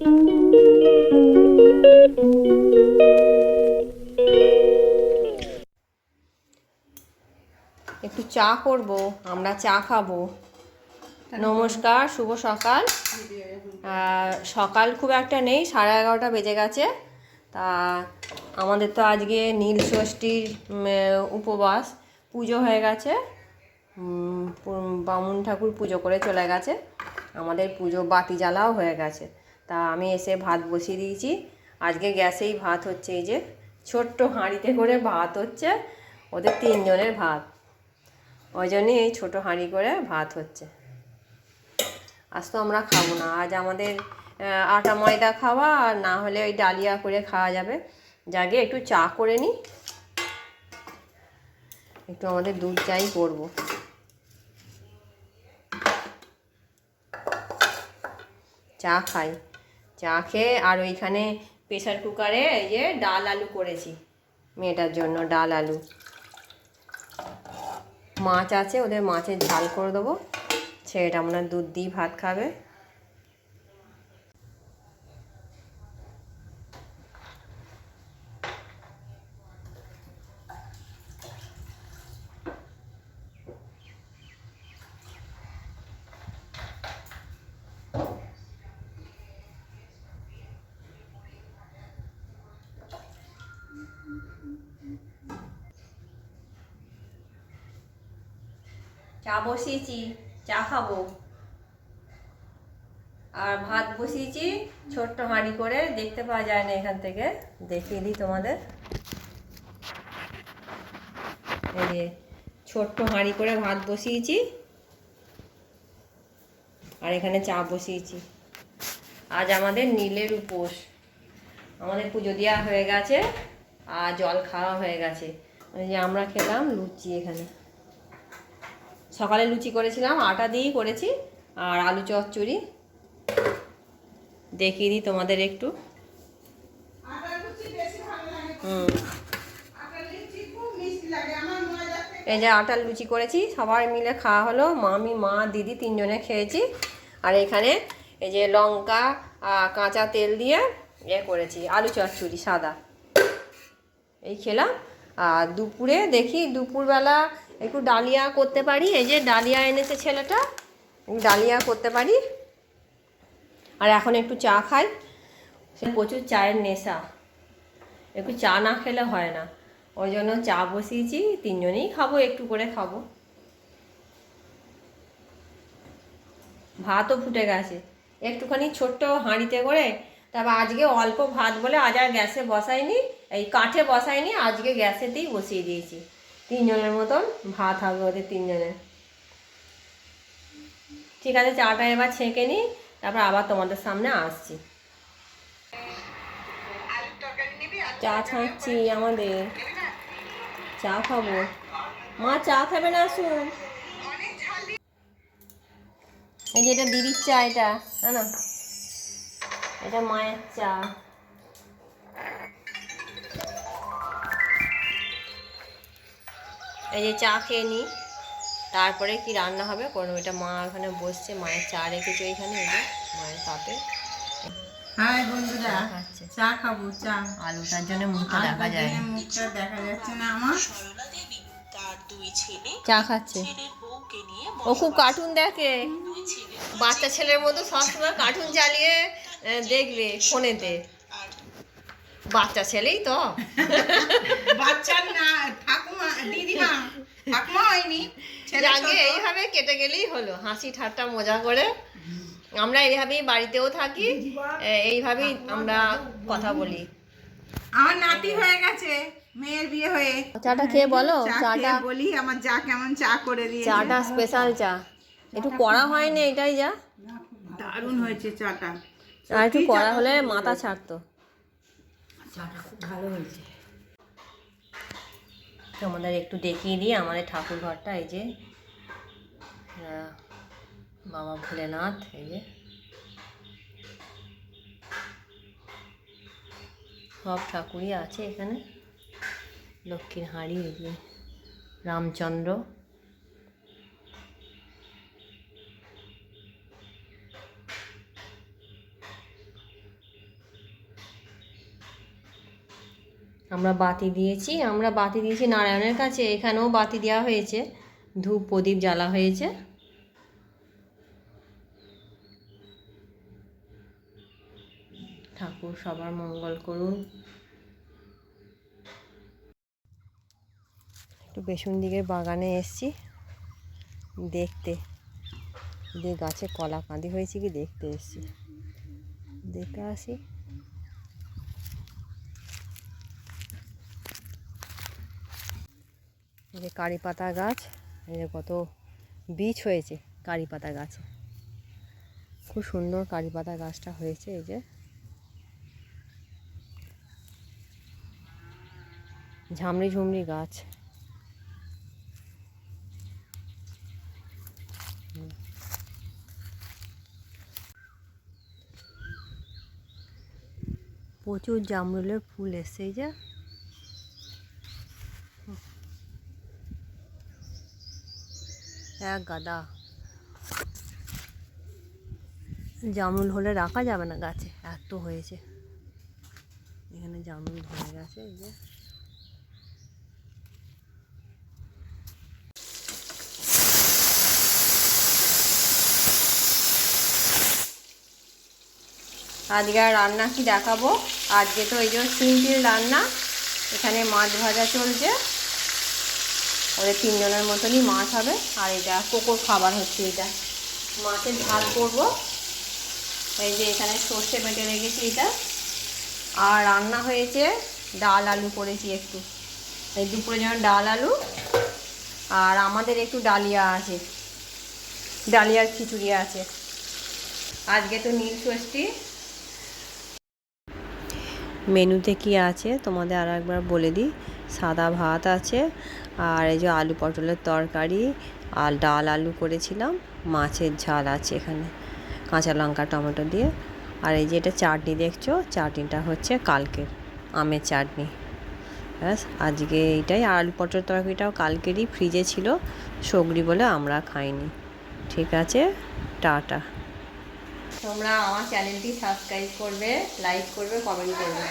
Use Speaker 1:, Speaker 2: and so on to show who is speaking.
Speaker 1: একটু চা করব, আমরা চা খাব। নমস্কার, শুভ সকাল। সকাল খুব একটা নেই, সাড়ে এগারোটা বেজে গেছে। তা আমাদের তো আজকে নীল ষষ্ঠীর উপবাস, পুজো হয়ে গেছে। বামুন ঠাকুর পুজো করে চলে গেছে। আমাদের পুজো বাতি জ্বালাও হয়ে গেছে। তা আমি এসে ভাত বসিয়ে দিয়েছি। আজকে গ্যাসেই ভাত হচ্ছে এই যে, ছোট্ট হাঁড়িতে করে ভাত হচ্ছে, ওদের তিনজনের ভাত। ওই জন্যই এই ছোটো হাঁড়ি করে ভাত হচ্ছে। আজ তো আমরা খাব না, আজ আমাদের আটা ময়দা খাওয়া, আর না হলে ওই ডালিয়া করে খাওয়া যাবে। যাকে একটু চা করে নিই একটু আমাদের দুধ চাই করব। চা খাই। চা খেয়ে আর ওইখানে প্রেশার কুকারে এই যে ডাল আলু করেছি মেয়েটার জন্য, ডাল আলু। মাছ আছে, ওদের মাছের ঝাল করে দেবো। ছেলেটা আমরা দুধ দিয়ে ভাত খাবে। চা বসিয়েছি, চা খাব। আর ভাত বসিয়েছি, ছোট্ট হাঁড়ি করে, দেখতে পাওয়া যায় না এখান থেকে। দেখিয়ে দিই তোমাদের। ছোট্ট হাঁড়ি করে ভাত বসিয়েছি। আর এখানে চা বসিয়েছি। আজ আমাদের নীলের উপোস। আমাদের পুজো দেওয়া হয়ে গেছে, আর জল খাওয়া হয়ে গেছে। যে আমরা খেলাম লুচি এখানে। সকালে লুচি করেছিলাম, আটা দিয়েই করেছি, আর আলু চচ্চড়ি। দেখিয়ে দিই তোমাদের একটু। এই যে আটার লুচি করেছি, সবাই মিলে খাওয়া হলো। মামি, মা, দিদি তিনজনে খেয়েছি। আর এখানে এই যে লঙ্কা কাঁচা তেল দিয়ে এ করেছি, আলু চচ্চড়ি, সাদা। এই খেলাম। আর দুপুরে দেখি, দুপুরবেলা একটু ডালিয়া করতে পারি, এই যে ডালিয়া এনেছে ছেলেটা ডালিয়া করতে পারি। আর এখন একটু চা খাই, সে প্রচুর চায়ের নেশা, একটু চা না খেলে হয় না, ওই জন্য চা বসিয়েছি, তিনজনেই খাব, একটু করে খাব। ভাতও ফুটে গেছে, একটুখানি ছোট্ট হাঁড়িতে করে, তারপর আজকে অল্প ভাত বলে আজ আর গ্যাসে বসাইনি, এই কাঠে বসাইনি, আজকে গ্যাসেতেই বসিয়ে দিয়েছি। তিনজনের মতন ভাত হবে ওদের তিনজনের। ঠিক আছে, চাটা এবার ছেঁকে নিই, তারপর আবার তোমাদের সামনে আসছি। চা ছাঁকছি আমাদের। চা খাব। মা, চা খাবে না আসুন এই যে এটা দিদির চা এটা না এটা মায়ের চা। এই যে চা খেয়ে নিই তারপরে কি রান্না হবে কোনো এটা মা ওখানে বসছে মায়ের চা রেখেছে ওইখানে এই যে মায়ের
Speaker 2: হাই বন্ধুরা
Speaker 1: চা
Speaker 2: চা খাব চা।
Speaker 1: আলু তার জন্য মুখটা দেখা যায়।
Speaker 2: মুখটা দেখা যাচ্ছে না আমার।
Speaker 3: সরলা দেবী তার দুই ছেলে
Speaker 1: চা খাচ্ছে। ও খুব কার্টুন দেখে। বাচ্চা ছেলের মতো সবসময় কার্টুন চালিয়ে দেখবে ফোনেতে। বাচ্চা ছেলেই তো।
Speaker 2: বাচ্চার না
Speaker 1: আগে এইভাবে কেটে গেলেই হলো। হাসি ঠাট্টা মজা করে। আমরা এইভাবেই বাড়িতেও থাকি। এইভাবেই আমরা কথা বলি।
Speaker 2: আমার নাতি হয়ে গেছে মেয়ের বিয়ে হয়ে।
Speaker 1: চাটা খেয়ে বলো? চাটা
Speaker 2: বলি আমার যা কেমন চা করে দিয়ে
Speaker 1: চাটা স্পেশাল চা। একটু কড়া হয়নি এটাই যা।
Speaker 2: দারুণ হয়েছে চাটা।
Speaker 1: আর একটু কড়া হলে মাথা ছাড়তো।
Speaker 2: চাটা খুব ভালো হয়েছে।
Speaker 1: তোমাদের একটু দেখিয়ে দিই আমাদের ঠাকুর ঘরটা এই যে বাবা ভোলেনাথ, এই যে। সব ঠাকুরই আছে এখানে। লক্ষ্মীর হাঁড়ি এগুলি রামচন্দ্র। আমরা বাতি দিয়েছি, আমরা বাতি দিয়েছি নারায়ণের কাছে। এখানেও বাতি দেওয়া হয়েছে। ধূপ প্রদীপ জ্বালা হয়েছে। ঠাকুর সবার মঙ্গল করুন। একটু পেছন দিকের বাগানে এসছি। দেখতে, যে গাছে কলা কাঁদি হয়েছে কি দেখতে এসছি। দেখে আসি। যে কারি পাতা গাছ, এই যে কত বীজ হয়েছে কারি পাতা গাছে। খুব সুন্দর কারি পাতা গাছটা হয়েছে এই যে। ঝামড়ি ঝুমড়ি গাছ। প্রচুর জামরুলের ফুল এসছে, এই যে। এক গাদা। জামরুল হলে রাখা যাবে না গাছে, এত হয়েছে। এখানে জামরুল ধরে গেছে, এই যে। আজকে আর রান্না কি দেখাবো? আজকে তো এই যে সিম্পল রান্না। এখানে মাছ ভাজা চলছে। ওদের তিনজনের মতনই মাছ হবে। আর এটা কোকোর খাবার হচ্ছে এটা। মাছের ঝাল করব। এই যে এখানে সর্ষে বেটে রেখেছি এটা। আর রান্না হয়েছে ডাল আলু করেছি একটু। এই দুপুরে যেমন ডাল আলু আর আমাদের একটু ডালিয়া আছে। ডালিয়ার খিচুড়ি আছে। আজকে তো নীল ষষ্ঠী। মেনুতে কি আছে? তোমাদের আর একবার বলে দিই। সাদা ভাত আছে, আর এই যে আলু পটলের তরকারি, আর ডাল আলু করেছিলাম, মাছের ঝাল আছে এখানে, কাঁচা লঙ্কা, টমেটো দিয়ে। আর এই যে এটা চাটনি দেখছ? চাটনিটা হচ্ছে কালকের, আমের চাটনি। ব্যাস, আজকে এইটাই। আলু পটল তরকারিটাও কালকেরই ফ্রিজে ছিল, সগরি বলে আমরা খাইনি। ঠিক আছে? টাটা। তোমরা আমার চ্যানেলটি সাবস্ক্রাইব করবে লাইক করবে কমেন্ট করবে।